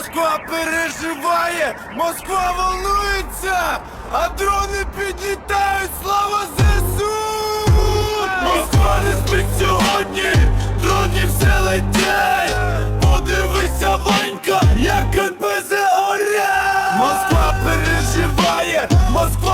Москва переживає, Москва волнується, а дрони підлітають. Слава ЗСУ! Москва не спить сьогодні, дроні все летять. Подивися, Ванька, як НПЗ оря! Москва переживає, Москва.